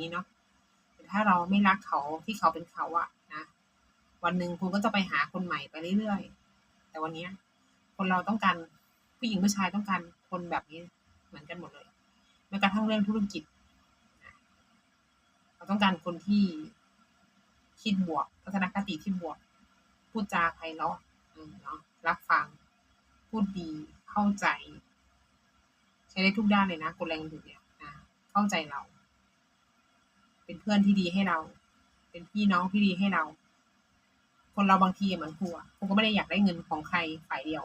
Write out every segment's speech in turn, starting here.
นี้เนาะแต่ถ้าเราไม่รักเขาที่เขาเป็นเขาอะนะ วันหนึ่งคุณก็จะไปหาคนใหม่ไปเรื่อยๆ แต่วันนี้คนเราต้องการผู้หญิงผู้ชายต้องการคนแบบนี้เหมือนกันหมดเลยแม้กระทั่งเรื่องธุรกิจเราต้องการคนที่คิดบวกทัศนคติที่บวก พูดจาไพเราะเนาะรับฟัง พูดดีเข้าใจ ใช้ได้ทุกด้านเลยนะกลแรงดูดเนี่ยนะเข้าใจเรา เป็นเพื่อนที่ดีให้เรา เป็นพี่น้องที่ดีให้เรา คนเราบางทีเหมือนครูอะครูก็ไม่ได้อยากได้เงินของใครฝ่ายเดียว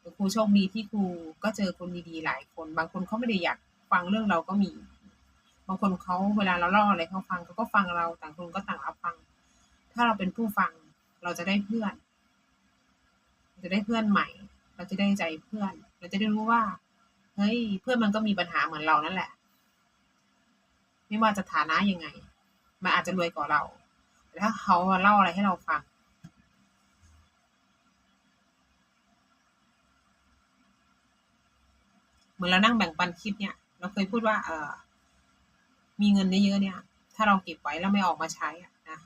แต่ครูโชคดีที่ครูก็เจอคนดีๆหลายคน บางคนเขาไม่ได้อยากฟังเรื่องเราก็มี บางคนเขาเวลาเราเล่าอะไรเขาฟังเขาก็ฟังเราต่างคนก็ต่างรับฟัง ถ้าเราเป็นผู้ฟังเราจะได้เพื่อน จะได้เพื่อนใหม่ เราจะได้ใจเพื่อน เราจะได้รู้ว่าเฮ้ยเพื่อนมันก็มีปัญหาเหมือนเรานั่นแหละ ไม่ว่าจะฐานะยังไง มันอาจจะรวยกว่าเรา แต่ถ้าเขาเล่าอะไรให้เราฟัง เหมือนเรานั่งแบ่งปันคลิปเนี่ย เราเคยพูดว่า เออมีเงินเยอะๆเนี่ย ถ้าเราเก็บไว้แล้วไม่ออกมาใช้อะนะ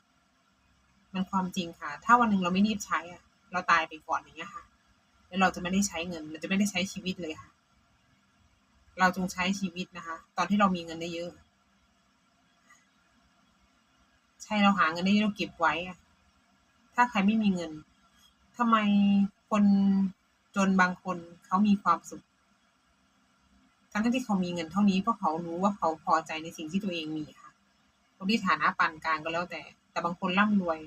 มันความจริงค่ะ ถ้าวันหนึ่งเราไม่รีบใช้อะเราตายไปก่อนอย่างเงี้ยค่ะ แล้วเราจะไม่ได้ใช้เงิน เราจะไม่ได้ใช้ชีวิตเลยค่ะ เราจงใช้ชีวิตนะคะ ตอนที่เรามีเงินได้เยอะ ใช่เราหาเงินได้เราเก็บไว้อะถ้าใครไม่มีเงินทำไมคนจนบางคนเขามีความสุข ทั้งที่เขามีเงินเท่านี้เพราะเขารู้ว่าเขาพอใจในสิ่งที่ตัวเองมีค่ะคนที่ฐานะปานกลางก็แล้วแต่ แต่บางคนร่ำรวย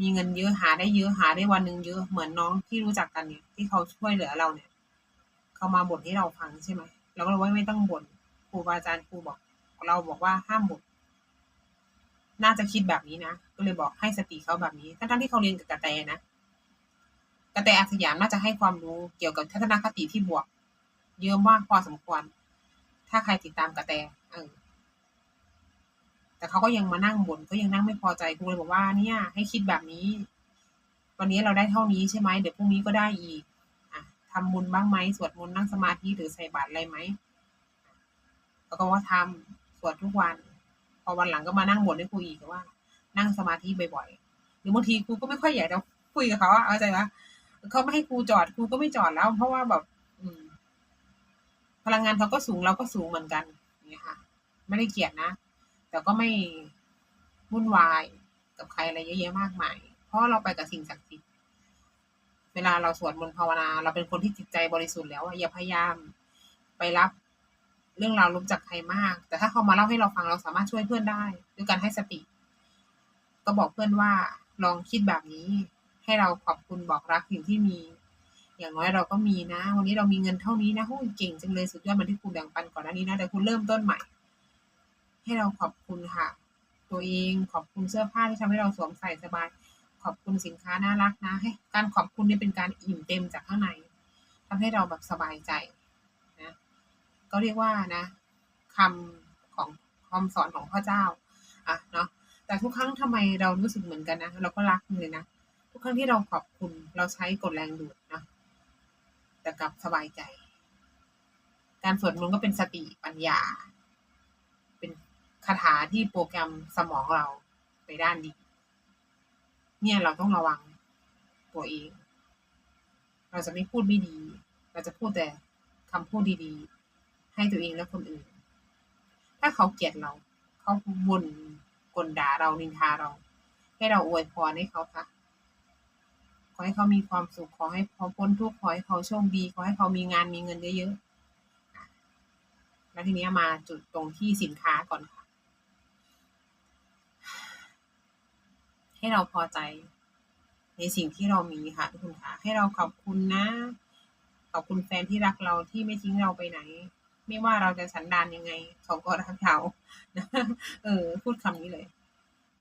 มีเงินเยอะหาได้เยอะหาได้วันหนึ่งเยอะเหมือนน้องที่รู้จักกันเนี่ย ที่เขาช่วยเหลือเราเนี่ย เขามาบ่นให้เราฟังใช่ไหมเราก็เลยว่าไม่ต้องบ่นครูบาอาจารย์ครูบอก เราบอกว่าห้ามบ่น น่าจะคิดแบบนี้นะก็เลยบอกให้สติเขาแบบนี้ทั้งๆที่เขาเรียนกับกระแตนะกระแตอาสยามน่าจะให้ความรู้เกี่ยวกับทัศนคติที่บวก เยอะมากพอสมควร ถ้าใครติดตามกระแตเออแต่เขาก็ยังมานั่งบ่นก็ยังนั่งไม่พอใจครูเลยบอกว่าเนี่ย ให้คิดแบบนี้ วันนี้เราได้เท่านี้ใช่ไหมเดี๋ยวพรุ่งนี้ก็ได้อีกอะทำบุญบ้างไหมสวดมนต์นั่งสมาธิหรือใส่บาตรอะไรไหมแล้วก็ว่าทำสวดทุกวัน พอวันหลังก็มานั่งบ่นให้ครูอีกว่า นั่งสมาธิบ่อยๆหรือบางทีครูก็ไม่ค่อยอยากจะคุยกับเขาอะเข้าใจไหมเขาไม่ให้ครูจอดครูก็ไม่จอดแล้ว เพราะว่าแบบ อืม พลังงานเขาก็สูงเราก็สูงเหมือนกันเนี่ยค่ะ ไม่ได้เกลียดนะแต่ก็ไม่วุ่นวายกับใครอะไรเยอะแยะมากมาย เพราะเราไปกับสิ่งศักดิ์สิทธิ์เวลาเราสวดมนต์ภาวนา เราเป็นคนที่จิตใจบริสุทธิ์แล้วอย่าพยายามไปรับ เรื่องราวลบจากใครมาก แต่ถ้าเขามาเล่าให้เราฟังเราสามารถช่วยเพื่อนได้ด้วยการให้สติ ก็บอกเพื่อนว่าลองคิดแบบนี้ ให้เราขอบคุณบอกรักสิ่งที่มี อย่างน้อยเราก็มีนะ วันนี้เรามีเงินเท่านี้นะโอ้ยเก่งจังเลยสุดยอดมันที่คุณแบ่งปันก่อนหน้านี้นะแต่คุณเริ่มต้นใหม่ ให้เราขอบคุณค่ะ ตัวเองขอบคุณเสื้อผ้าที่ทำให้เราสวมใส่สบาย ขอบคุณสินค้าน่ารักนะให้การขอบคุณนี่เป็นการอิ่มเต็มจากข้างในทำให้เราแบบสบายใจ ก็เรียกว่านะคำของคำสอนของพ่อเจ้าอะเนาะแต่ทุกครั้งทำไมเรารู้สึกเหมือนกันนะเราก็รักเลยนะทุกครั้งที่เราขอบคุณเราใช้กดแรงดูดนะแต่กลับสบายใจ การสวดมนต์ก็เป็นสติปัญญา เป็นคาถาที่โปรแกรมสมองเราไปด้านดี เนี่ยเราต้องระวังตัวเอง เราจะไม่พูดไม่ดี เราจะพูดแต่คำพูดดีๆ ให้ตัวเองและคนอื่น ถ้าเขาเกลียดเรา เขาบ่นกลด่าเรานินทาเรา ให้เราอวยพรให้เขาค่ะขอให้เขามีความสุขขอให้เขาพ้นทุกข์ขอให้เขาโชคดีขอให้เขามีงานมีเงินเยอะๆแล้วทีนี้มาจุดตรงที่สินค้าก่อนค่ะ ให้เราพอใจ ในสิ่งที่เรามีค่ะทุกคนค่ะให้เราขอบคุณนะ ขอบคุณแฟนที่รักเราที่ไม่ทิ้งเราไปไหน ไม่ว่าเราจะสันดานยังไงเขาก็รักเราเออ พูดคำนี้เลย